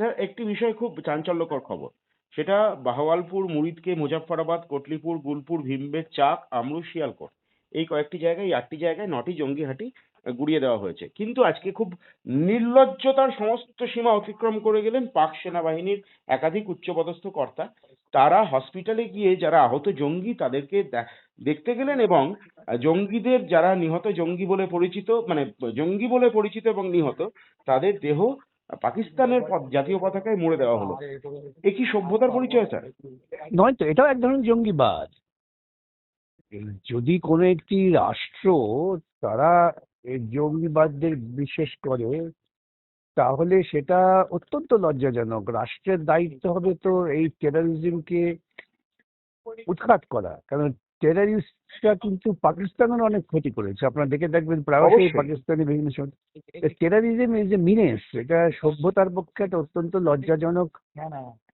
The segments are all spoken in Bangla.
স্যার একটি বিষয় খুব চাঞ্চল্যকর খবর। সেটা বাহাওয়ালপুর, মুরিদকে, মুজাফফরাবাদ, কোটলিপুর গুলপুর ভীমবের চাক শিয়ালকোট। এই কয়েকটি জায়গায়, এই আটটি জায়গায় নটি জঙ্গি হাঁটি গুড়িয়ে দেওয়া হয়েছে। কিন্তু আজকে খুব নির্লজ্জতার সমস্ত সীমা অতিক্রম করে গেলেন পাক সেনাবাহিনীর একাধিক উচ্চপদস্থ কর্তা। তারা হসপিটালে গিয়ে যারা আহত জঙ্গি, তাদেরকে দেখতে গেলেন এবং জঙ্গিদের, যারা নিহত জঙ্গি বলে পরিচিত মানে জঙ্গি বলে পরিচিত এবং নিহত, তাদের দেহ পাকিস্তানের জাতীয় পতাকায় মুড়ে দেওয়া হলো। এ কি সভ্যতার পরিচয়, স্যার? নয় তো, এটাও এক ধরনের জঙ্গিবাদ। যদি কোনো একটি রাষ্ট্র তারা জঙ্গিবাদদের বিশেষ করে, তাহলে সেটা অত্যন্ত লজ্জাজনক। রাষ্ট্রের দায়িত্ব হবে তো এই টেররিজমকে উৎখাত করা। কারণ টেররিস্টরা কিন্তু পাকিস্তানের অনেক ক্ষতি করেছে। আপনারা দেখে দেখবেন প্রায়শই। পাকিস্তানি বিভিন্ন টেররিজম ইজ এ মিনেস এটা সভ্যতার পক্ষে একটা অত্যন্ত লজ্জাজনক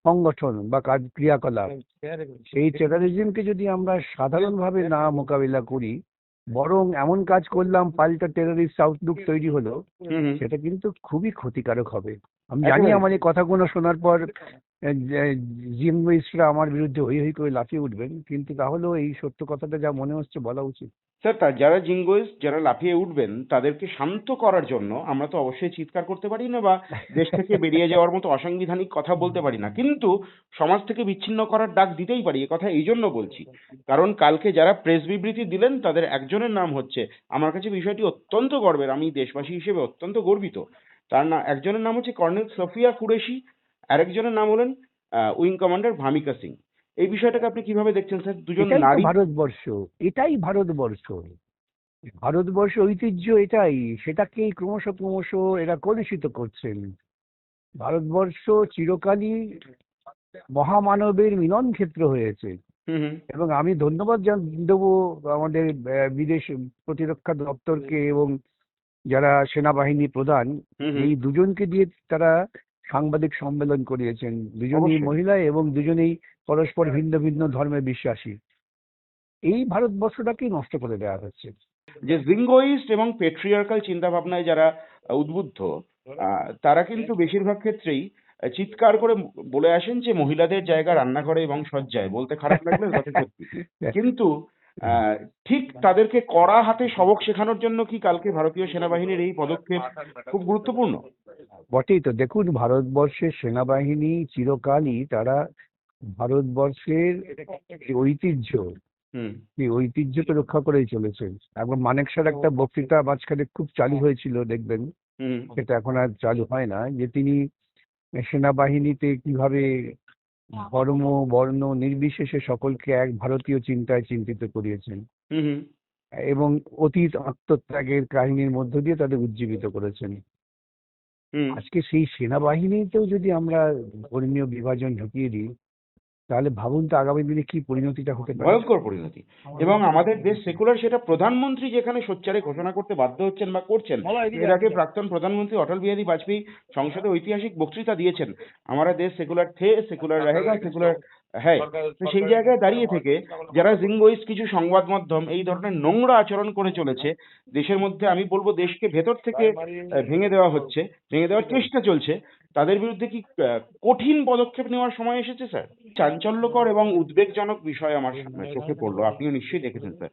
সংগঠন বা কাজ ক্রিয়াকলাপ। সেই টেররিজমকে যদি আমরা সাধারণভাবে না মোকাবিলা করি বরং এমন কাজ করলাম পাল্টা টেররিস্ট আউটলুক তৈরি হলো। সেটা কিন্তু খুবই ক্ষতিকারক হবে। আমি জানি আমার এই কথাগুলো শোনার পর জিমুইস্টরা আমার বিরুদ্ধে হই হই করে লাফিয়ে উঠবেন কিন্তু তাহলেও এই সত্য কথাটা যা মনে হচ্ছে বলা উচিত। স্যার তা যারা জিঙ্গোইস যারা লাফিয়ে উঠবেন তাদেরকে শান্ত করার জন্য আমরা তো অবশ্যই চিৎকার করতে পারি না বা দেশ থেকে বেরিয়ে যাওয়ার মতো অসাংবিধানিক কথা বলতে পারি না। কিন্তু সমাজ থেকে বিচ্ছিন্ন করার ডাক দিতেই পারি এ কথা এই জন্য বলছি। কারণ কালকে যারা প্রেস বিবৃতি দিলেন তাদের একজনের নাম হচ্ছে আমার কাছে বিষয়টি অত্যন্ত গর্বের আমি দেশবাসী হিসেবে অত্যন্ত গর্বিত। তার না একজনের নাম হচ্ছে কর্নেল সফিয়া কুরেশি আরেকজনের নাম হলেন উইং কমান্ডার ভামিকা সিং। এই বিষয়টাকে আপনি কীভাবে দেখছেন স্যার? দুজন নারী ভারতবর্ষ। এটাই ভারতবর্ষ। ভারতবর্ষ ঐতিহ্য এটাই। সেটাকে ক্রমশ ক্রমশ এরা কলুষিত করছেন। ভারতবর্ষ চিরকালই মহামানবের মিলন ক্ষেত্র হয়েছে এবং আমি ধন্যবাদ দেবো আমাদের বিদেশ প্রতিরক্ষা দপ্তরকে এবং যারা সেনাবাহিনী প্রধান। এই দুজনকে দিয়ে তারা সাংবাদিক সম্মেলন করিয়েছেন। দুজনেই মহিলা এবং দুজনেই পরস্পর ভিন্ন ভিন্ন ধর্মে বিশ্বাসী। এই ভারতবর্ষটাকেই নষ্ট করে দেওয়া হচ্ছে? যে জিঙ্গোইস্ট এবং পেট্রিয়ার্কাল চিন্তা ভাবনায় যারা উদ্বুদ্ধ আহ, তারা কিন্তু বেশিরভাগ ক্ষেত্রেই চিৎকার করে বলে আসেন যে মহিলাদের জায়গা রান্নাঘরে এবং সজ্জায় বলতে খারাপ লাগলে কথা সত্যি কিন্তু ঠিক তাদেরকে কড়া হাতে সবক শেখানোর জন্য কি কালকে ভারতীয় সেনাবাহিনীর এই পদক্ষেপ খুব গুরুত্বপূর্ণ? বটেই তো। দেখুন ভারতবর্ষের সেনাবাহিনী চিরকালই তারা ভারতবর্ষের ঐতিহ্য এই ঐতিহ্যকে রক্ষা করেই চলেছে এবং মানেকশার একটা বক্তৃতা মাঝখানে খুব চালু হয়েছিল দেখবেন। সেটা এখন আর চালু হয় না। যে তিনি সেনাবাহিনীতে কীভাবে ধর্ম বর্ণ নির্বিশেষে সকলকে এক ভারতীয় চিন্তায় চিন্তিত করিয়েছেন। এবং অতীত আত্মত্যাগের কাহিনীর মধ্য দিয়ে তাদের উজ্জীবিত করেছেন। আজকে সেই সেনাবাহিনীতেও যদি আমরা ধর্মীয় বিভাজন ঢুকিয়ে দিই তাহলে ভাবুন তো আগামী দিনে কি পরিণতিটা হতে পারে। ভয়ঙ্কর পরিণতি। এবং আমাদের দেশ সেকুলার সেটা প্রধানমন্ত্রী যেখানে সোচ্চারে ঘোষণা করতে বাধ্য হচ্ছেন বা করছেন এর আগে প্রাক্তন প্রধানমন্ত্রী অটল বিহারী বাজপেয়ী সংসদে ঐতিহাসিক বক্তৃতা দিয়েছেন আমরা দেশ সেকুলার থে সেকুলার রহেগা সেকুলার হ্যাঁ তো সেই জায়গায় দাঁড়িয়ে থেকে যারা জিঙ্গোইস কিছু সংবাদ মাধ্যম এই ধরনের নোংরা আচরণ করে চলেছে দেশের মধ্যে আমি বলব দেশকে ভেতর থেকে ভেঙে দেওয়া হচ্ছে ভেঙে দেওয়ার চেষ্টা চলছে তাদের বিরুদ্ধে কি কঠিন পদক্ষেপ নেওয়ার সময় এসেছে, স্যার? চাঞ্চল্যকর এবং উদ্বেগজনক বিষয় আমার সামনে চোখে পড়ল। আপনিও নিশ্চয়ই দেখেছেন, স্যার,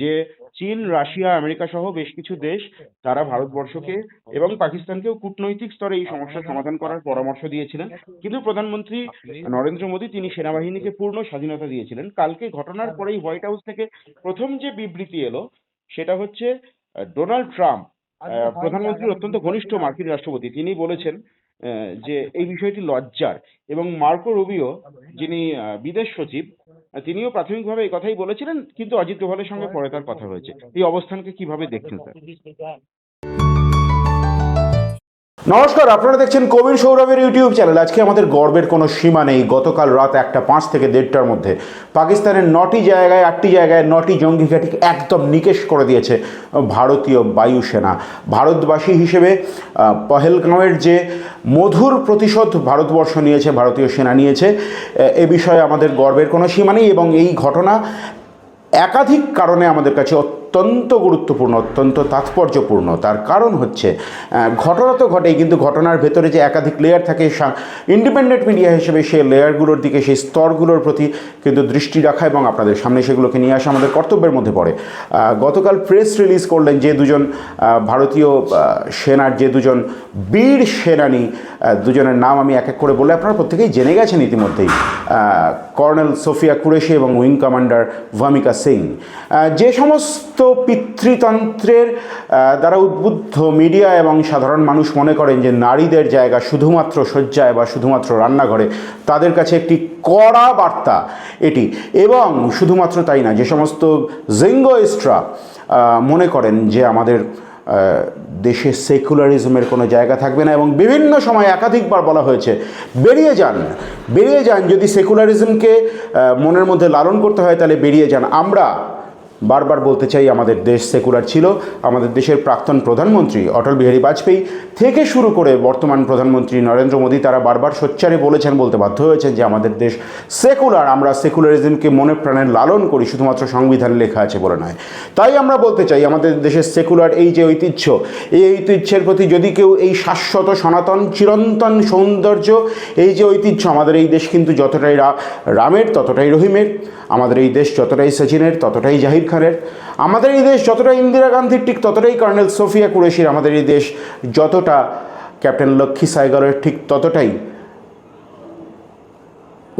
যে চীন, রাশিয়া, আমেরিকা সহ বেশ কিছু দেশ, তারা ভারতবর্ষকে এবং পাকিস্তানকেও কূটনৈতিক স্তরে এই সমস্যার সমাধান করার পরামর্শ দিয়েছিলেন। কিন্তু প্রধানমন্ত্রী নরেন্দ্র মোদী তিনি সেনাবাহিনীকে পূর্ণ স্বাধীনতা দিয়েছিলেন। কালকে ঘটনার পরেই হোয়াইট হাউস থেকে প্রথম যে বিবৃতি এলো, সেটা হচ্ছে ডোনাল্ড ট্রাম্প প্রধানমন্ত্রীর অত্যন্ত ঘনিষ্ঠ মার্কিন রাষ্ট্রপতি। তিনি বলেছেন যে এই বিষয়টি লজ্জার। এবং মার্কো রুবিও, যিনি বিদেশ সচিব তিনিও প্রাথমিকভাবে এই কথাই বলেছিলেন, কিন্তু অজিত ডোভালের সঙ্গে পরে তার কথা হয়েছে। এই অবস্থানকে কীভাবে দেখছেন স্যার? নমস্কার, আপনারা দেখছেন কবির সৌরভের ইউটিউব চ্যানেল। আজকে আমাদের গর্বের কোনো সীমা নেই। গতকাল রাত একটা পাঁচ থেকে দেড়টার মধ্যে পাকিস্তানের নটি জায়গায়, আটটি জায়গায় নটি জঙ্গি ঘাঁটি একদম নিকেশ করে দিয়েছে ভারতীয় বায়ুসেনা। ভারতবাসী হিসেবে পহেলগাঁওয়ের যে মধুর প্রতিশোধ ভারতবর্ষ নিয়েছে, ভারতীয় সেনা নিয়েছে, এ বিষয়ে আমাদের গর্বের কোনো সীমা নেই এবং এই ঘটনা একাধিক কারণে আমাদের কাছে অত্যন্ত গুরুত্বপূর্ণ, অত্যন্ত তাৎপর্যপূর্ণ। তার কারণ হচ্ছে ঘটনা তো ঘটেই, কিন্তু ঘটনার ভেতরে যে একাধিক লেয়ার থাকে ইন্ডিপেন্ডেন্ট মিডিয়া হিসেবে সেই লেয়ারগুলোর দিকে, সেই স্তরগুলোর প্রতি কিন্তু দৃষ্টি রাখা এবং আপনাদের সামনে সেগুলোকে নিয়ে আসা আমাদের কর্তব্যের মধ্যে পড়ে। গতকাল প্রেস রিলিজ করলেন যে দুজন ভারতীয় সেনার যে দুজন বীর সেনানী দুজনের নাম আমি এক এক করে বলে আপনারা প্রত্যেকেই জেনে গেছেন ইতিমধ্যেই। কর্নেল সোফিয়া কুরেশি এবং উইং কমান্ডার ভামিকা সিং। যে সমস্ত পিতৃতন্ত্রের দ্বারা উদ্বুদ্ধ মিডিয়া এবং সাধারণ মানুষ মনে করেন যে নারীদের জায়গা শুধুমাত্র শয্যায় বা শুধুমাত্র রান্নাঘরে, তাদের কাছে একটি কড়া বার্তা এটি। এবং শুধুমাত্র তাই না, যে সমস্ত জিঙ্গোয়েস্ট্রা মনে করেন যে আমাদের দেশে সেকুলারিজমের কোনো জায়গা থাকবে না এবং বিভিন্ন সময় একাধিকবার বলা হয়েছে, বেরিয়ে যান বেরিয়ে যান। যদি সেকুলারিজমকে মনের মধ্যে লালন করতে হয় তাহলে বেরিয়ে যান। আমরা বারবার বলতে চাই, আমাদের দেশ সেকুলার ছিল। আমাদের দেশের প্রাক্তন প্রধানমন্ত্রী অটল বিহারী বাজপেয়ী থেকে শুরু করে বর্তমান প্রধানমন্ত্রী নরেন্দ্র মোদী, তারা বারবার সোচ্চারে বলেছেন, বলতে বাধ্য হয়েছেন যে আমাদের দেশ সেকুলার। আমরা সেকুলারিজমকে মনে প্রাণে লালন করি, শুধুমাত্র সংবিধানে লেখা আছে বলে নয়। তাই আমরা বলতে চাই, আমাদের দেশের সেকুলার এই যে ঐতিহ্য, এই ঐতিহ্যের প্রতি যদি কেউ এই শাশ্বত সনাতন চিরন্তন সৌন্দর্য, এই যে ঐতিহ্য, আমাদের এই দেশ কিন্তু যতটাই রামের, ততটাই রহিমের। আমাদের এই দেশ যতটাই সচিনের ততটাই জাহির খানের আমাদের এই দেশ যতটা ইন্দিরা গান্ধীর, ঠিক ততটাই কর্নেল সোফিয়া কুরেশির। আমাদের এই দেশ যতটা ক্যাপ্টেন লক্ষ্মী সাইগরের, ঠিক ততটাই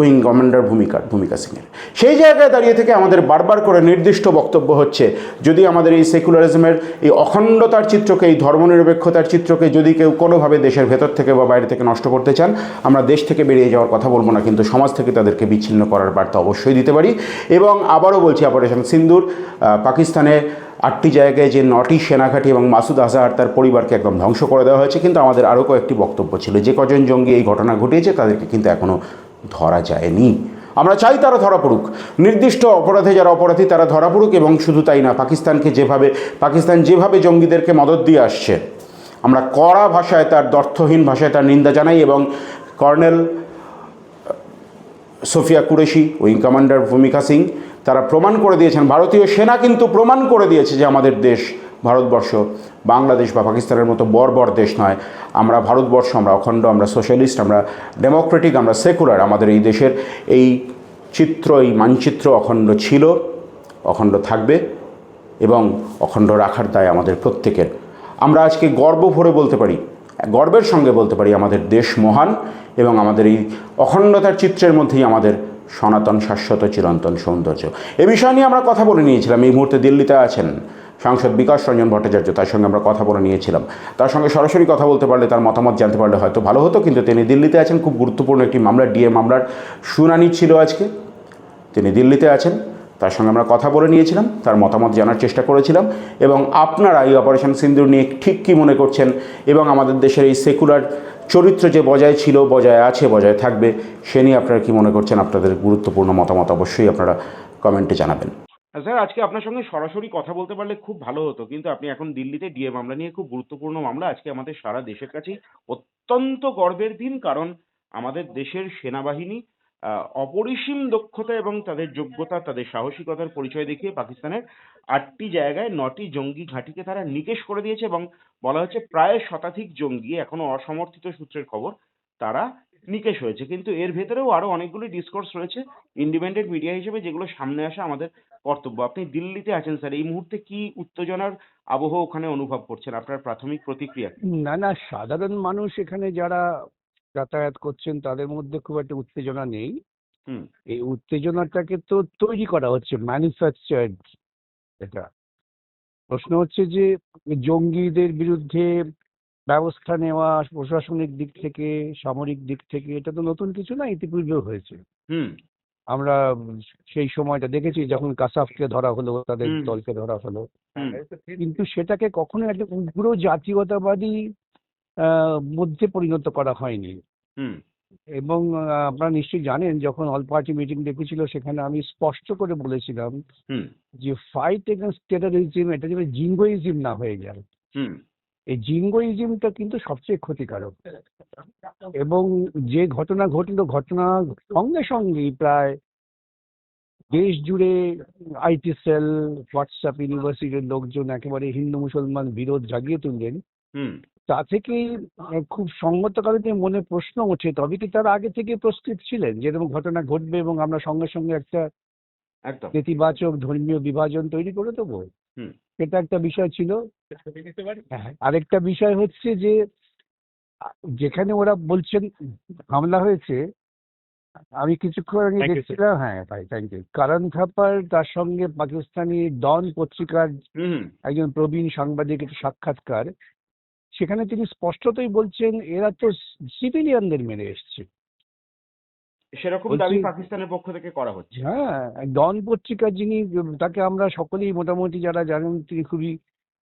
উইং কমান্ডার ভূমিকা ভূমিকা সিংয়ের। সেই জায়গায় দাঁড়িয়ে থেকে আমাদের বারবার করে নির্দিষ্ট বক্তব্য হচ্ছে, যদি আমাদের এই সেকুলারিজমের, এই অখণ্ডতার চিত্রকে, এই ধর্মনিরপেক্ষতার চিত্রকে যদি কেউ কোনোভাবে দেশের ভেতর থেকে বা বাইরে থেকে নষ্ট করতে চান, আমরা দেশ থেকে বেরিয়ে যাওয়ার কথা বলব না, কিন্তু সমাজ থেকে তাদেরকে বিচ্ছিন্ন করার বার্তা অবশ্যই দিতে পারি। এবং আবারও বলছি অপারেশন সিন্দুর পাকিস্তানে আটটি জায়গায় যে নটি সেনাঘাঁটি এবং মাসুদ আজহার তার পরিবারকে একদম ধ্বংস করে দেওয়া হয়েছে, কিন্তু আমাদের আরও কয়েকটি বক্তব্য ছিল। যে কজন জঙ্গি এই ঘটনা ঘটিয়েছে, তাদেরকে কিন্তু এখনও ধরা যায়নি। আমরা চাই তারা ধরা পড়ুক। নির্দিষ্ট অপরাধে যারা অপরাধী, তারা ধরা পড়ুক এবং শুধু তাই না, পাকিস্তানকে যেভাবে, পাকিস্তান যেভাবে জঙ্গিদেরকে মদত দিয়ে আসছে, আমরা কড়া ভাষায় তার দর্থহীন ভাষায় তার নিন্দা জানাই এবং colonel Sofia Qureshi, wing commander Bhumika Singh, তারা প্রমাণ করে দিয়েছেন। ভারতীয় সেনা কিন্তু প্রমাণ করে দিয়েছে যে আমাদের দেশ ভারতবর্ষ বাংলাদেশ বা পাকিস্তানের মতো বর্বর দেশ নয়। আমরা ভারতবর্ষ, আমরা অখণ্ড, আমরা সোশ্যালিস্ট, আমরা ডেমোক্রেটিক, আমরা সেকুলার। আমাদের এই দেশের এই চিত্র, এই মানচিত্র অখণ্ড ছিল, অখণ্ড থাকবে এবং অখণ্ড রাখার দায় আমাদের প্রত্যেকের। আমরা আজকে গর্ব ভরে বলতে পারি, গর্বের সঙ্গে বলতে পারি, আমাদের দেশ মহান এবং আমাদের এই অখণ্ডতার চিত্রের মধ্যেই আমাদের সনাতন শাশ্বত চিরন্তন সৌন্দর্য। এ বিষয় নিয়ে আমরা কথা বলে নিয়েছিলাম, এই মুহূর্তে দিল্লিতে আছেন সাংসদ বিকাশ রঞ্জন ভট্টাচার্য, তার সঙ্গে আমরা কথা বলে নিয়েছিলাম। তার সঙ্গে সরাসরি কথা বলতে পারলে তার মতামত জানতে পারলে হয়তো ভালো হতো, কিন্তু তিনি দিল্লিতে আছেন, খুব গুরুত্বপূর্ণ একটি মামলা, ডিএ মামলার শুনানি ছিল আজকে। তিনি দিল্লিতে আছেন, তার সঙ্গে আমরা কথা বলে নিয়েছিলাম, তার মতামত জানার চেষ্টা করেছিলাম, এবং আপনারা এই অপারেশন সিন্দুর নিয়ে ঠিক কী মনে করছেন, এবং আমাদের দেশের এই সেকুলার চরিত্র যে বজায় ছিল, বজায় আছে, বজায় থাকবে, সে নিয়ে আপনারা কী মনে করছেন? আপনাদের গুরুত্বপূর্ণ মতামত অবশ্যই আপনারা কমেন্টে জানাবেন। স্যার, আজকে আপনার সঙ্গে সরাসরি কথা বলতে পারলে খুব ভালো হতো। কিন্তু আপনি এখন দিল্লিতে ডিএ মামলা নিয়ে খুব গুরুত্বপূর্ণ মামলা। আজকে আমাদের সারা দেশের কাছেই অত্যন্ত গর্বের দিন, কারণ আমাদের দেশের সেনাবাহিনী অপরিসীম দক্ষতা এবং তাদের যোগ্যতা, তাদের সাহসিকতার পরিচয় দেখিয়ে পাকিস্তানের আটটি জায়গায় নটি জঙ্গি ঘাঁটিকে তারা নিকেশ করে দিয়েছে এবং বলা হচ্ছে প্রায় শতাধিক জঙ্গি, এখনও অসমর্থিত সূত্রের খবর, তারা নিকেশ হয়েছে কিন্তু এর ভেতরেও আরও অনেকগুলি ডিসকোর্স রয়েছে ইন্ডিপেন্ডেন্ট মিডিয়া হিসেবে যেগুলো সামনে আসা আমাদের কর্তব্য। আপনি দিল্লিতে আছেন স্যার এই মুহূর্তে কি উত্তেজনার আবহ ওখানে অনুভব করছেন? আপনার প্রাথমিক প্রতিক্রিয়া? না না সাধারণ মানুষ এখানে যারা যাতায়াত করছেন তাদের মধ্যে খুব একটা উত্তেজনা নেই। হুম। এই উত্তেজনাটাকে তো তৈরি করা হচ্ছে ম্যানুফ্যাকচার্ড এটা। প্রশ্ন হচ্ছে যে জঙ্গিদের বিরুদ্ধে ব্যবস্থা নেওয়া প্রশাসনিক দিক থেকে সামরিক দিক থেকে এটা তো নতুন কিছু না ইতিপূর্বেও হয়েছে। হুম। আমরা সেই সময়টা দেখেছি যখন কাসাফকে ধরা হলো তাদের দলকে ধরা হলো। কিন্তু সেটাকে কখনো একটা উগ্র জাতীয়তাবাদী আহ, মধ্যে পরিণত করা হয়নি। হুম। এবং আপনারা নিশ্চয়ই জানেন যখন অল পার্টি মিটিং ডেকেছিল সেখানে আমি স্পষ্ট করে বলেছিলাম হুম। যে ফাইট এগেনস্ট টেরোরিজম এটা যেন জিঙ্গোইজম না হয়ে যায়। হুম। এই জিঙ্গোইজমটা কিন্তু সবচেয়ে ক্ষতিকারক। এবং যে ঘটনা ঘটলো ঘটনা সঙ্গে সঙ্গেই প্রায় দেশ জুড়ে আইটি সেল হোয়াটসঅ্যাপ ইউনিভার্সিটির লোকজন একেবারে হিন্দু মুসলমান বিরোধ জাগিয়ে তুললেন। হুম। তা থেকে খুব সঙ্গতকালীতে মনে প্রশ্ন ওঠে তবে কি তারা আগে থেকে প্রস্তুত ছিলেন যে এরকম ঘটনা ঘটবে এবং আমরা সঙ্গে সঙ্গে একটা নেতিবাচক ধর্মীয় বিভাজন তৈরি করে দেবো? এটা একটা বিষয় ছিল। হ্যাঁ, আরেকটা বিষয় হচ্ছে যে যেখানে ওরা বলছেন হামলা হয়েছে আমি কিছুক্ষণ আগে দেখছিলাম হ্যাঁ ভাই থ্যাংক ইউ কারণ থাপার তার সঙ্গে পাকিস্তানি ডন পত্রিকার একজন প্রবীণ সাংবাদিক একটা সাক্ষাৎকার সেখানে তিনি স্পষ্টতই বলছেন এরা তো সিভিলিয়ানদের মেরে এসছে। সেরকম দাবি পাকিস্তানের পক্ষ থেকে করা হচ্ছে। হ্যাঁ ডন পত্রিকার যিনি তাকে আমরা সকলেই মোটামুটি যারা জানেন তিনি খুবই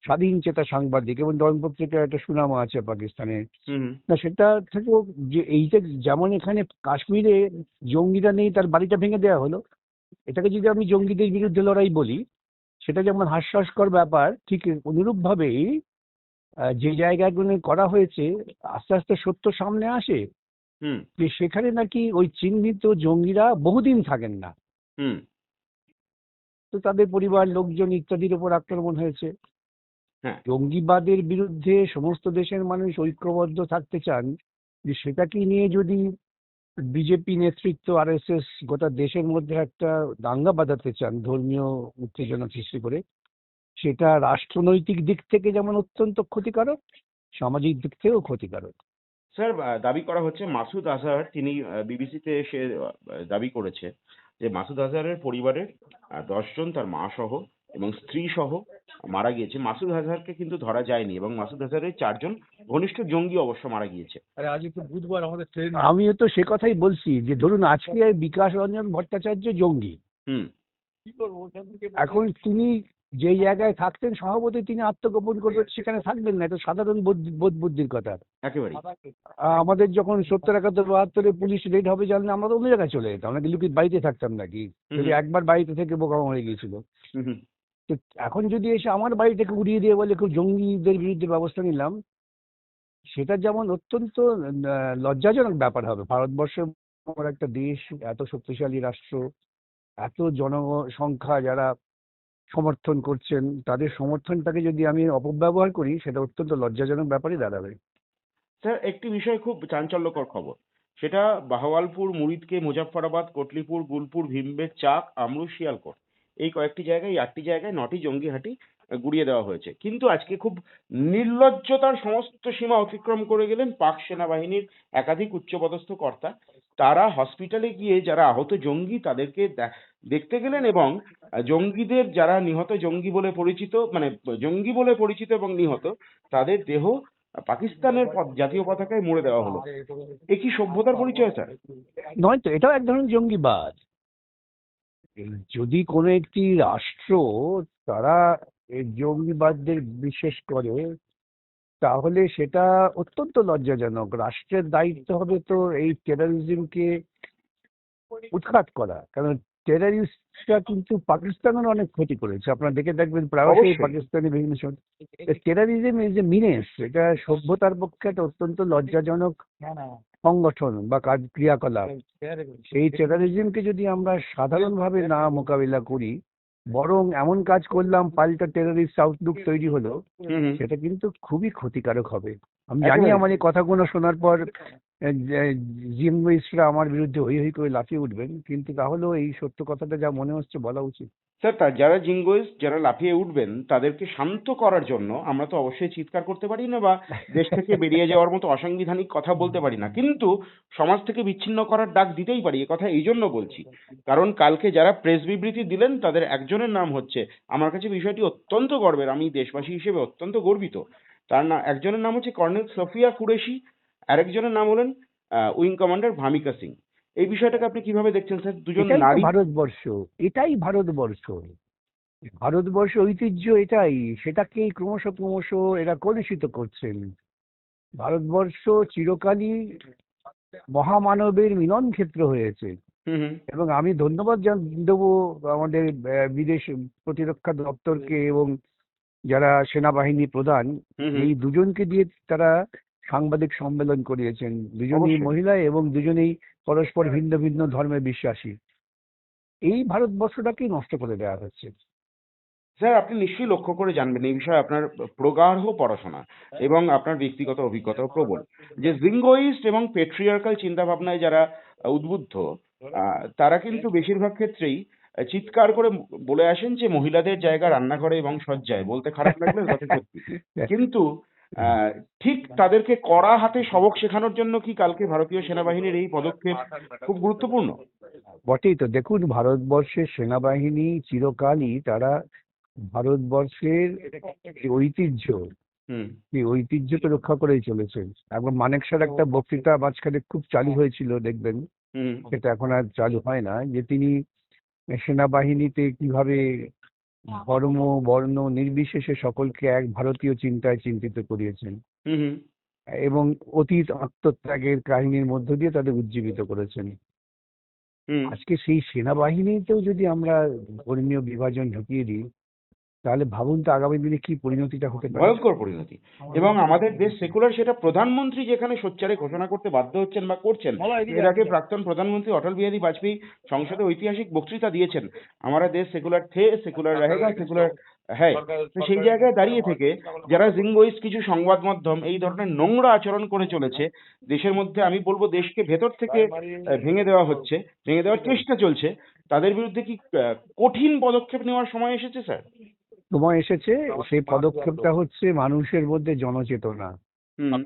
স্বাধীন চেতা সাংবাদিক এবং ডন পত্রিকার একটা সুনাম আছে পাকিস্তানের না সেটা থেকেও যে এইটা যেমন এখানে কাশ্মীরে জঙ্গিরা নেই তার বাড়িটা ভেঙে দেওয়া হলো। এটাকে যদি আমি জঙ্গিদের বিরুদ্ধে লড়াই বলি সেটা যেমন হাস্যস্কর ব্যাপার ঠিক অনুরূপভাবেই আহ, যে জায়গাগুলো করা হয়েছে আস্তে আস্তে সত্য সামনে আসে। যে সেখানে নাকি ওই চিহ্নিত জঙ্গিরা বহুদিন থাকেন না। হুম। তো তাদের পরিবার লোকজন ইত্যাদির উপর আক্রমণ হয়েছে। হ্যাঁ। জঙ্গিবাদের বিরুদ্ধে সমস্ত দেশের মানুষ ঐক্যবদ্ধ থাকতে চান যে সেটাকে নিয়ে যদি বিজেপি নেতৃত্ব আরএসএস গোটা দেশের মধ্যে একটা দাঙ্গা বাঁধাতে চান ধর্মীয় উত্তেজনা সৃষ্টি করে সেটা রাষ্ট্রনৈতিক দিক থেকে যেমন অত্যন্ত ক্ষতিকারক সামাজিক দিক থেকেও ক্ষতিকারক। স্যার দাবি করা হচ্ছে মাসুদ আজহার তিনি বিবিসিতে এসে দাবি করেছে যে মাসুদ আজহারের পরিবারের দশজন তার মা সহ এবং স্ত্রী সহ মারা গিয়েছে। মাসুদ আজহারকে কিন্তু ধরা যায়নি এবং মাসুদ আজহারের চারজন ঘনিষ্ঠ জঙ্গি অবশ্য মারা গিয়েছে। আরে আজ তো বুধবার আমাদের ট্রেন আমিও তো সে কথাই বলছি যে ধরুন আজকে বিকাশ রঞ্জন ভট্টাচার্য জঙ্গি। হুম। কি করব? এখন তিনি যে জায়গায় থাকতেন সভাপতি তিনি আত্মগোপন করবেন সেখানে থাকবেন না এটা সাধারণ বোধ বুদ্ধির কথা। একেবারেই। আহ, আমাদের যখন সত্তর একাত্তর বাহাত্তরে পুলিশ রেড হবে জানলে আমরা তো অন্য জায়গায় চলে যেতাম আমরা কি লুকিয়ে বাড়িতে থাকতাম নাকি? যদি একবার বাড়িতে থেকে বোকা হয়ে গিয়েছিল। তো এখন যদি এসে আমার বাড়িটাকে উড়িয়ে দিয়ে বলে খুব জঙ্গিদের বিরুদ্ধে ব্যবস্থা নিলাম সেটা যেমন অত্যন্ত লজ্জাজনক ব্যাপার হবে। ভারতবর্ষের মতো একটা দেশ এত শক্তিশালী রাষ্ট্র এত জনসংখ্যা যারা সমর্থন করছেন, তাদের সমর্থনটাকে যদি আমি অপব্যবহার করি, সেটা অত্যন্ত লজ্জাজনক ব্যাপারই দাঁড়াবে। স্যার, একটি বিষয় খুব চাঞ্চল্যকর খবর। সেটা বাহওয়ালপুর, মুরিদকে, মুজাফফরাবাদ, কোটলিপুর গুলপুর ভীমবেদ চাক আমরু শিয়ালকোট। এই কয়েকটি জায়গায়, এই আটটি জায়গায় নটি জঙ্গি হাঁটি গুড়িয়ে দেওয়া হয়েছে। কিন্তু আজকে খুব নির্লজ্জতার সমস্ত সীমা অতিক্রম করে গেলেন পাক সেনাবাহিনীর একাধিক উচ্চপদস্থ কর্তা। তারা হসপিটালে গিয়ে যারা আহত জঙ্গি তাদেরকে দেখতে গেলেন এবং জঙ্গিদের যারা নিহত জঙ্গি বলে পরিচিত মানে জঙ্গি বলে পরিচিত এবং নিহত, তাদের দেহ পাকিস্তানের জাতীয় পতাকায় মুড়ে দেওয়া হলো। এ কি সভ্যতার পরিচয়, স্যার? নয় তো, এটাও এক ধরনের জঙ্গিবাদ। যদি কোনো একটি রাষ্ট্র তারা জঙ্গিবাদদের বিশেষ করে তাহলে সেটা অত্যন্ত লজ্জাজনক। রাষ্ট্রের দায়িত্ব হবে তো এই টেররিজমকে উৎখাত করা। কারণ টেররিস্টরা কিন্তু পাকিস্তানের অনেক ক্ষতি করেছে। আপনারা দেখে দেখবেন প্রায়শই। পাকিস্তানি বিভিন্ন টেরারিজম ইজ এ মিনেস এটা সভ্যতার পক্ষে একটা অত্যন্ত লজ্জাজনক সংগঠন বা কাজ ক্রিয়াকলাপ। সেই টেরারিজমকে যদি আমরা সাধারণভাবে না মোকাবিলা করি বরং এমন কাজ করলাম পাল্টা টেররিস্ট আউটলুক তৈরি হলো। সেটা কিন্তু খুবই ক্ষতিকারক হবে। আমি জানি আমার এই কথাগুলো শোনার পর জিমুইস্টরা আমার বিরুদ্ধে হই হই করে লাফিয়ে উঠবেন কিন্তু তাহলেও এই সত্য কথাটা যা মনে হচ্ছে বলা উচিত। স্যার যারা জিঙ্গোইস যারা লাফিয়ে উঠবেন, তাদেরকে শান্ত করার জন্য আমরা তো অবশ্যই চিৎকার করতে পারি না বা দেশ থেকে বেরিয়ে যাওয়ার মতো অসাংবিধানিক কথা বলতে পারি না। কিন্তু সমাজ থেকে বিচ্ছিন্ন করার ডাক দিতেই পারি কথা এই জন্য বলছি। কারণ কালকে যারা প্রেস বিবৃতি দিলেন, তাদের একজনের নাম হচ্ছে, আমার কাছে বিষয়টি অত্যন্ত গর্বের, আমি দেশবাসী হিসেবে অত্যন্ত গর্বিত। তার নাম একজনের নাম হচ্ছে কর্নেল সফিয়া কুরেশি, আরেকজনের নাম হলেন উইং কমান্ডার ভামিকা সিং। এই বিষয়টাকে আপনি কীভাবে দেখছেন স্যার? দুজন নারী ভারতবর্ষ এটাই ভারতবর্ষ। ভারতবর্ষ ঐতিহ্য এটাই সেটাকেই ক্রমশ ক্রমশ এরা কলুষিত করছেন। ভারতবর্ষ চিরকালই মহামানবের মিলন ক্ষেত্র হয়েছে এবং আমি ধন্যবাদ দেবো আমাদের বিদেশ প্রতিরক্ষা দপ্তরকে এবং যারা সেনাবাহিনী প্রধান। এই দুজনকে দিয়ে তারা সাংবাদিক সম্মেলন করিয়েছেন। দুজনেই। মহিলা এবং দুজনেই পরস্পর ভিন্ন ভিন্ন ধর্মে বিশ্বাসী। এই ভারতবর্ষটাকেই নষ্ট করে দেওয়া হচ্ছে। স্যার আপনি নিশ্চয়ই লক্ষ্য করে জানবেন এই বিষয়ে আপনার প্রগাঢ় পড়াশোনা এবং আপনার ব্যক্তিগত অভিজ্ঞতাও প্রবল। যে জিঙ্গোইস্ট এবং পেট্রিয়ার্কাল চিন্তাভাবনায় যারা উদ্বুদ্ধ তারা কিন্তু বেশিরভাগ ক্ষেত্রেই চিৎকার করে বলে আসেন যে মহিলাদের জায়গা রান্নাঘরে এবং সজ্জায় বলতে খারাপ লাগলে কথা সত্যি কিন্তু ঠিক তাদেরকে কড়া হাতে সবক শেখানোর জন্য কি কালকে ভারতীয় সেনাবাহিনীর এই পদক্ষেপ খুব গুরুত্বপূর্ণ? বটেই তো। দেখুন ভারতবর্ষের সেনাবাহিনী চিরকালই তারা ভারতবর্ষের যে ঐতিহ্য হুম। এই ঐতিহ্যকে রক্ষা করেই চলেছে। একবার মানেকশার একটা বক্তৃতা মাঝখানে খুব চালু হয়েছিল দেখবেন। সেটা এখন আর চালু হয় না। যে তিনি সেনাবাহিনীতে কীভাবে ধর্ম বর্ণ নির্বিশেষে সকলকে এক ভারতীয় চিন্তায় চিন্তিত করিয়েছেন। এবং অতীত আত্মত্যাগের কাহিনীর মধ্য দিয়ে তাদের উজ্জীবিত করেছেন। আজকে সেই সেনাবাহিনীতেও যদি আমরা ধর্মীয় বিভাজন ঢুকিয়ে দিই তাহলে ভাবুন তো আগামী দিনে কি পরিণতিটা হতে পারে। ভয়ঙ্কর পরিণতি। এবং আমাদের দেশ সেকুলার সেটা প্রধানমন্ত্রী যেখানে সোচ্চারে ঘোষণা করতে বাধ্য হচ্ছেন বা করছেন এর আগে প্রাক্তন প্রধানমন্ত্রী অটল বিহারী বাজপেয়ী সংসদে ঐতিহাসিক বক্তৃতা দিয়েছেন। আমরা দেশ সেকুলার থে সেকুলার রহেগা সেকুলার হ্যাঁ তো সেই জায়গায় দাঁড়িয়ে থেকে যারা জিঙ্গোইস্ট কিছু সংবাদ মাধ্যম এই ধরনের নোংরা আচরণ করে চলেছে দেশের মধ্যে আমি বলব দেশকে ভেতর থেকে ভেঙে দেওয়া হচ্ছে ভেঙে দেওয়ার চেষ্টা চলছে। তাদের বিরুদ্ধে কি কঠিন পদক্ষেপ নেওয়ার সময় এসেছে স্যার? সময় এসেছে সেই পদক্ষেপটা হচ্ছে মানুষের মধ্যে জনচেতনা।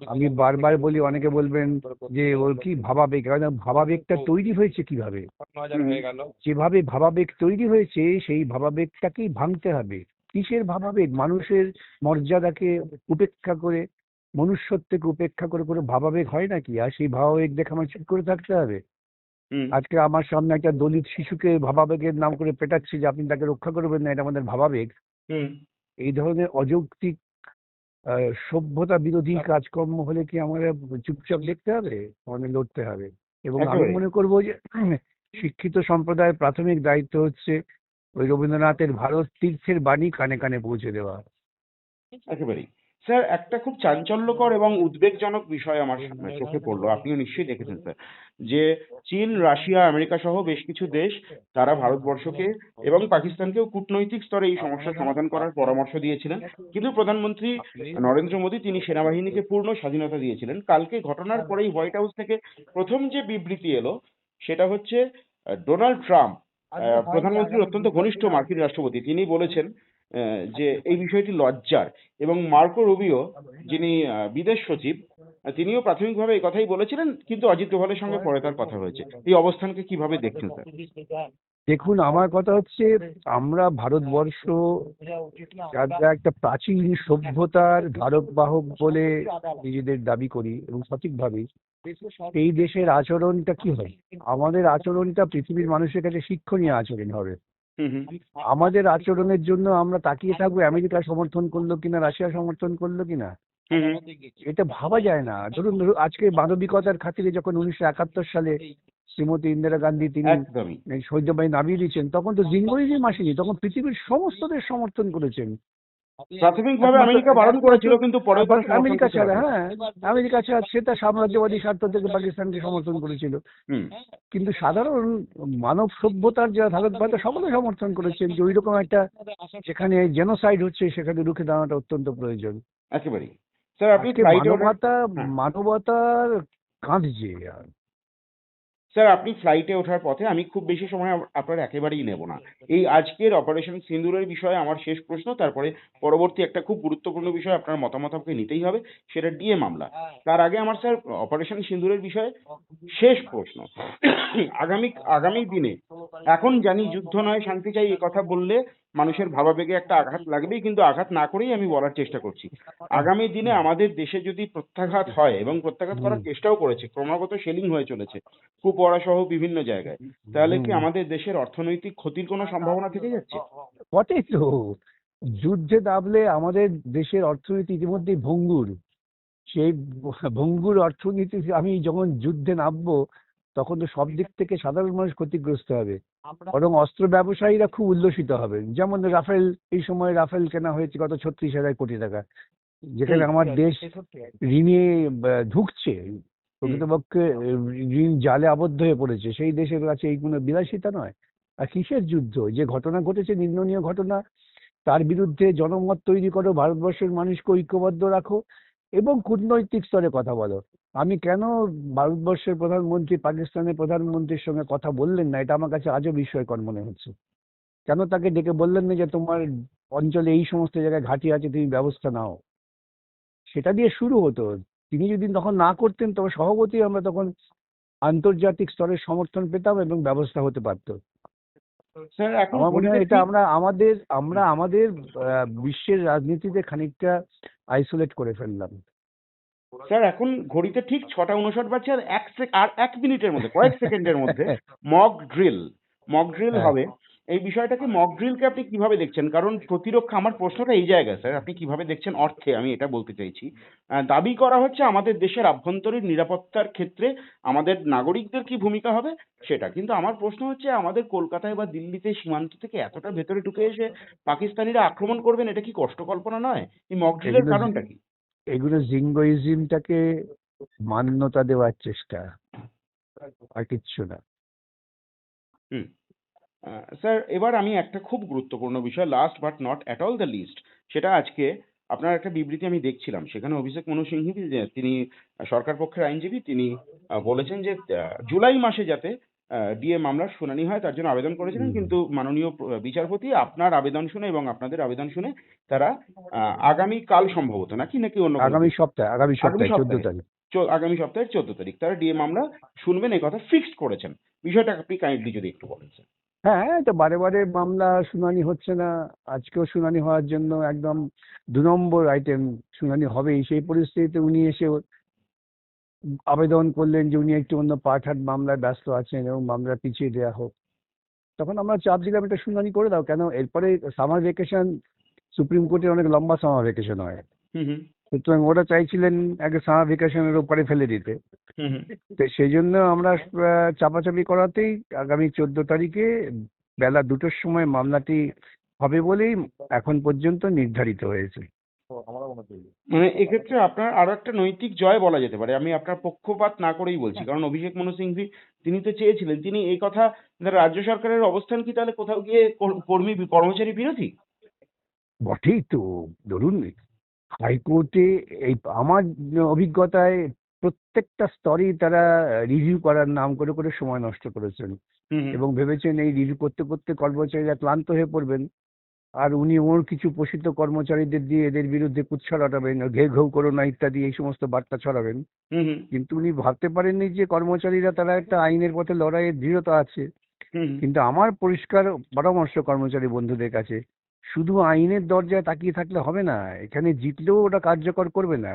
আমি বারবার বলি অনেকে বলবেন যে ওর কি ভাবাবেগ? ভাবাবেগটা তৈরি হয়েছে কীভাবে? যেভাবে ভাবাবেগ তৈরি হয়েছে সেই ভাবাবেগটাকেই ভাঙতে হবে। কিসের ভাবাবেগ? মানুষের মর্যাদাকে উপেক্ষা করে মনুষ্যত্বকে উপেক্ষা করে কোনো ভাবাবেগ হয় নাকি? আর সেই ভাবাবেগ দেখে আমার চুপ করে থাকতে হবে। আজকে আমার সামনে একটা দলিত শিশুকে ভাবাবেগের নাম করে পেটাচ্ছে যে আপনি তাকে রক্ষা করবেন না এটা আমাদের ভাবাবেগ। হুম। এই ধরনের অযৌক্তিক সভ্যতা বিরোধী কাজকর্ম হলে কি আমাদের চুপচাপ দেখতে হবে? আমাদের লড়তে হবে। এবং আমি মনে করব যে শিক্ষিত সম্প্রদায়ের প্রাথমিক দায়িত্ব হচ্ছে ওই রবীন্দ্রনাথের ভারত তীর্থের বাণী কানে কানে পৌঁছে দেওয়া। একেবারেই। স্যার একটা খুব চাঞ্চল্যকর এবং উদ্বেগজনক বিষয় আমার সামনে চোখে পড়ল। আপনিও নিশ্চয়ই দেখেছেন স্যার যে চীন রাশিয়া আমেরিকা সহ বেশ কিছু দেশ তারা ভারতবর্ষকে এবং পাকিস্তানকেও কূটনৈতিক স্তরে এই সমস্যার সমাধান করার পরামর্শ দিয়েছিলেন। কিন্তু প্রধানমন্ত্রী নরেন্দ্র মোদী তিনি সেনাবাহিনীকে পূর্ণ স্বাধীনতা দিয়েছিলেন। কালকে ঘটনার পরেই হোয়াইট হাউস থেকে প্রথম যে বিবৃতি এলো সেটা হচ্ছে ডোনাল্ড ট্রাম্প প্রধানমন্ত্রীর অত্যন্ত ঘনিষ্ঠ মার্কিন রাষ্ট্রপতি তিনি বলেছেন আহ, যে এই বিষয়টি লজ্জার। এবং মার্কো রুবিও যিনি আহ, বিদেশ সচিব আহ, তিনিও প্রাথমিকভাবে এই কথাই বলেছিলেন কিন্তু অজিত ডোভালের সঙ্গে পরে তার কথা হয়েছে। এই অবস্থানকে কীভাবে দেখছেন স্যার? দেখুন আমার কথা হচ্ছে আমরা ভারতবর্ষ যারা একটা প্রাচীন সভ্যতার ধারক বাহক বলে নিজেদের দাবি করি এবং সঠিকভাবেই এই দেশের আচরণটা কি হয়? আমাদের আচরণটা পৃথিবীর মানুষের কাছে শিক্ষণীয় আচরণ হবে। আমাদের আচরণের জন্য আমরা তাকিয়ে থাকব আমেরিকা সমর্থন করল কিনা রাশিয়া সমর্থন করল কিনা। এটা ভাবা যায় না। ধরুন ধরুন আজকে মানবিকতার খাতিরে যখন উনিশশো একাত্তর সালে শ্রীমতী ইন্দিরা গান্ধী তিনি সৈন্যবাহিনী নামিয়ে দিয়েছেন তখন তো জিঙ্গরিজম আসেনি তখন পৃথিবীর সমস্ত দেশ সমর্থন করেছেন। প্রাথমিকভাবে আমেরিকা বারণ করেছিল কিন্তু পরে আমেরিকা ছাড়া হ্যাঁ আমেরিকা ছাড়া সে তার সাম্রাজ্যবাদী স্বার্থ থেকে পাকিস্তানকে সমর্থন করেছিল। হুম। কিন্তু সাধারণ মানব সভ্যতার যারা ধারক বাহক সকলে সমর্থন করেছেন যে ওই রকম একটা যেখানে জেনোসাইড হচ্ছে সেখানে রুখে দাঁড়ানোটা অত্যন্ত প্রয়োজন। একেবারেই। স্যার আপনি মানবতা হ্যাঁ। মানবতার কাঁদছে আর। স্যার আপনি ফ্লাইটে ওঠার পথে আমি খুব বেশি সময় আপনার একেবারেই নেব না। এই আজকের অপারেশন সিন্দুরের বিষয়ে আমার শেষ প্রশ্ন তারপরে পরবর্তী একটা খুব গুরুত্বপূর্ণ বিষয় আপনার মতামত আমাকে নিতেই হবে সেটা ডিএ মামলা। তার আগে আমার স্যার অপারেশন সিন্দুরের বিষয়ে শেষ প্রশ্ন। আগামী আগামী দিনে এখন জানি যুদ্ধ নয় শান্তি চাই এ কথা বললে মানুষের ভাবাবেগে একটা আঘাত লাগবেই কিন্তু আঘাত না করেই আমি বলার চেষ্টা করছি। আগামী দিনে আমাদের দেশে যদি প্রত্যাঘাত হয় এবং প্রত্যাঘাত করার চেষ্টাও করেছে ক্রমাগত সেলিং হয়ে চলেছে কুপড়া সহ বিভিন্ন জায়গায়। তাহলে কি আমাদের দেশের অর্থনৈতিক ক্ষতির কোনো সম্ভাবনা থেকে যাচ্ছে? বটেই তো। যুদ্ধে দাবলে আমাদের দেশের অর্থনীতি ইতিমধ্যেই ভঙ্গুর। সেই ভঙ্গুর অর্থনীতি আমি যখন যুদ্ধে নামবো তখন তো সব দিক থেকে সাধারণ মানুষ ক্ষতিগ্রস্ত হবে। বরং অস্ত্র ব্যবসায়ীরা খুব উল্লসিত হবেন যেমন রাফেল এই সময় রাফেল কেনা হয়েছে কত? ছত্রিশ হাজার কোটি টাকা। যেখানে আমার দেশ ঋণে ঢুকছে। প্রকৃতপক্ষে জালে আবদ্ধ হয়ে পড়েছে, সেই দেশের কাছে এই কোনো বিলাসিতা নয়। আর কিসের যুদ্ধ? যে ঘটনা ঘটেছে, নিন্দনীয় ঘটনা, তার বিরুদ্ধে জনমত তৈরি করো, ভারতবর্ষের মানুষকে ঐক্যবদ্ধ রাখো এবং কূটনৈতিক স্তরে কথা বলো। আমি কেন ভারতবর্ষের প্রধানমন্ত্রী, পাকিস্তানের প্রধানমন্ত্রীর সঙ্গে কথা বললেন না? এটা আমার কাছে আজও বিস্ময়কর মনে হচ্ছে। কেন তাকে ডেকে বললেন না যে তোমার অঞ্চলে এই সমস্ত জায়গায় ঘাঁটি আছে, তুমি ব্যবস্থা নাও? সেটা দিয়ে শুরু হতো। তিনি যদি তখন না করতেন তবে সভাপতি আমরা তখন আন্তর্জাতিক স্তরের সমর্থন পেতাম এবং ব্যবস্থা হতে পারতো। আমার মনে হয় এটা আমরা আমাদের আমরা আমাদের বিশ্বের রাজনীতিতে খানিকটা আইসোলেট করে ফেললাম। স্যার এখন ঘড়িতে ঠিক ছটা উনষাট বাজছে আর এক আর এক মিনিটের মধ্যে কয়েক সেকেন্ডের মধ্যে মক ড্রিল মক ড্রিল। হবে। এই বিষয়টাকে মক ড্রিলকে আপনি কীভাবে দেখছেন? কারণ প্রতিরক্ষা আমার প্রশ্নটা এই জায়গায় স্যার। আপনি কীভাবে দেখছেন অর্থে? আমি এটা বলতে চাইছি। আহ, দাবি করা হচ্ছে আমাদের দেশের আভ্যন্তরীণ নিরাপত্তার ক্ষেত্রে আমাদের নাগরিকদের কি ভূমিকা হবে? সেটা। কিন্তু আমার প্রশ্ন হচ্ছে আমাদের কলকাতায় বা দিল্লিতে সীমান্ত থেকে এতটা ভেতরে ঢুকে এসে পাকিস্তানিরা আক্রমণ করবেন এটা কি কষ্ট কল্পনা নয়? এই মক ড্রিলের এগুলো- কারণটা কি? এগুলো জিঙ্গোইজমটাকে মান্যতা দেওয়ার চেষ্টা। আর কিচ্ছু না। হুম। স্যার এবার আমি একটা খুব গুরুত্বপূর্ণ বিষয় last but not at all the least সেটা আজকে আপনার একটা বিবৃতি আমি দেখছিলাম। সেখানে অভিষেক মনু সিংহি তিনি সরকার পক্ষের আইনজীবী তিনি বলেছেন যে জুলাই মাসে যাতে ডিএ মামলার শুনানি হয় তার জন্য আবেদন করেছিলেন। কিন্তু মাননীয় বিচারপতি আপনার আবেদন শুনে এবং আপনাদের আবেদন শুনে তারা আগামী কাল সম্ভবত নাকি নাকি অন্য আগামী সপ্তাহে আগামী সপ্তাহে চোদ্দ। তারিখ। আগামী সপ্তাহের চোদ্দ তারিখ। তারা ডিএ মামলা শুনবেন এই কথা ফিক্সড করেছেন। বিষয়টা আপনি কাইন্ডলি যদি একটু বলেন স্যার হ্যাঁ তো বারে বারে মামলা, শুনানি হচ্ছে না। আজকেও শুনানি হওয়ার জন্য একদম দু নম্বর আইটেম শুনানি হবেই। সেই পরিস্থিতিতে উনি এসে আবেদন করলেন যে উনি একটু অন্য পার্ট হাট মামলায় ব্যস্ত আছেন এবং মামলা পিছিয়ে দেওয়া হোক। তখন আমরা চাপ দিলাম একটা শুনানি করে দাও কেন? এরপরে সামার ভেকেশন সুপ্রিম কোর্টে অনেক লম্বা সামার ভেকেশন হয়। সুতরাং ওরা চাইছিলেন আগে সামার ভেকেশনের উপরে ফেলে দিতে। হুম হুম। তো সেই জন্য আমরা আহ, চাপাচাপি করাতেই আগামী চোদ্দ তারিখে বেলা দুটোর সময় মামলাটি হবে বলেই এখন পর্যন্ত নির্ধারিত হয়েছে। মানে এক্ষেত্রে আপনার আরও একটা নৈতিক জয় বলা যেতে পারে। আমি আপনার পক্ষপাত না করেই বলছি কারণ অভিষেক মনু সিংভি তিনি তো চেয়েছিলেন। তিনি এই কথা রাজ্য সরকারের অবস্থান কি তাহলে কোথাও গিয়ে কর্মী কর্মচারী বিরোধী? বটেই তো ধরুন হাইকোর্টে এই আমার অভিজ্ঞতায় প্রত্যেকটা স্তরেই তারা রিভিউ করার নাম করে করে সময় নষ্ট করেছেন। এবং ভেবেছেন এই রিভিউ করতে করতে কর্মচারীরা ক্লান্ত হয়ে পড়বেন আর উনি ওর কিছু পোষিত কর্মচারীদের দিয়ে এদের বিরুদ্ধে কুৎসা রটাবেন ঘে ঘেউ করো না ইত্যাদি এই সমস্ত বার্তা ছড়াবেন। কিন্তু উনি ভাবতে পারেননি যে কর্মচারীরা তারা একটা আইনের পথে লড়াইয়ের দৃঢ়তা আছে। কিন্তু আমার পরিষ্কার পরামর্শ কর্মচারী বন্ধুদের কাছে শুধু আইনের দরজায় তাকিয়ে থাকলে হবে না এখানে জিতলেও ওটা কার্যকর করবে না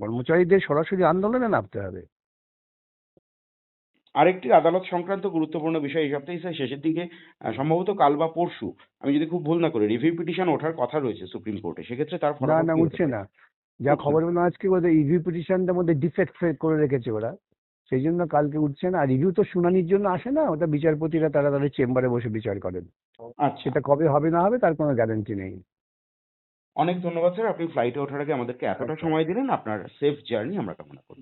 কর্মচারীদের সরাসরি আন্দোলনে নামতে হবে। আরেকটি আদালত সংক্রান্ত গুরুত্বপূর্ণ বিষয় এই সপ্তাহে স্যার শেষের দিকে সম্ভবত কাল বা পরশু আমি যদি খুব ভুল না করি রিভিউ পিটিশন ওঠার কথা রয়েছে সুপ্রিম কোর্টে সেক্ষেত্রে তার না না উঠছে না। যা খবর পেলাম আজকে ওদের ইভিউ পিটিশনটার মধ্যে ডিফেক্ট করে রেখেছে ওরা। সেই জন্য কালকে উঠছে না। আর রিভিউ তো শুনানির জন্য আসে না ওটা বিচারপতিরা তারা তাদের চেম্বারে বসে বিচার করেন। আর সেটা কবে হবে না হবে তার কোনো গ্যারান্টি নেই। অনেক ধন্যবাদ স্যার আপনি ফ্লাইটে ওঠার আগে আমাদেরকে এতটা সময় দিলেন আপনার সেফ জার্নি আমরা কামনা করি।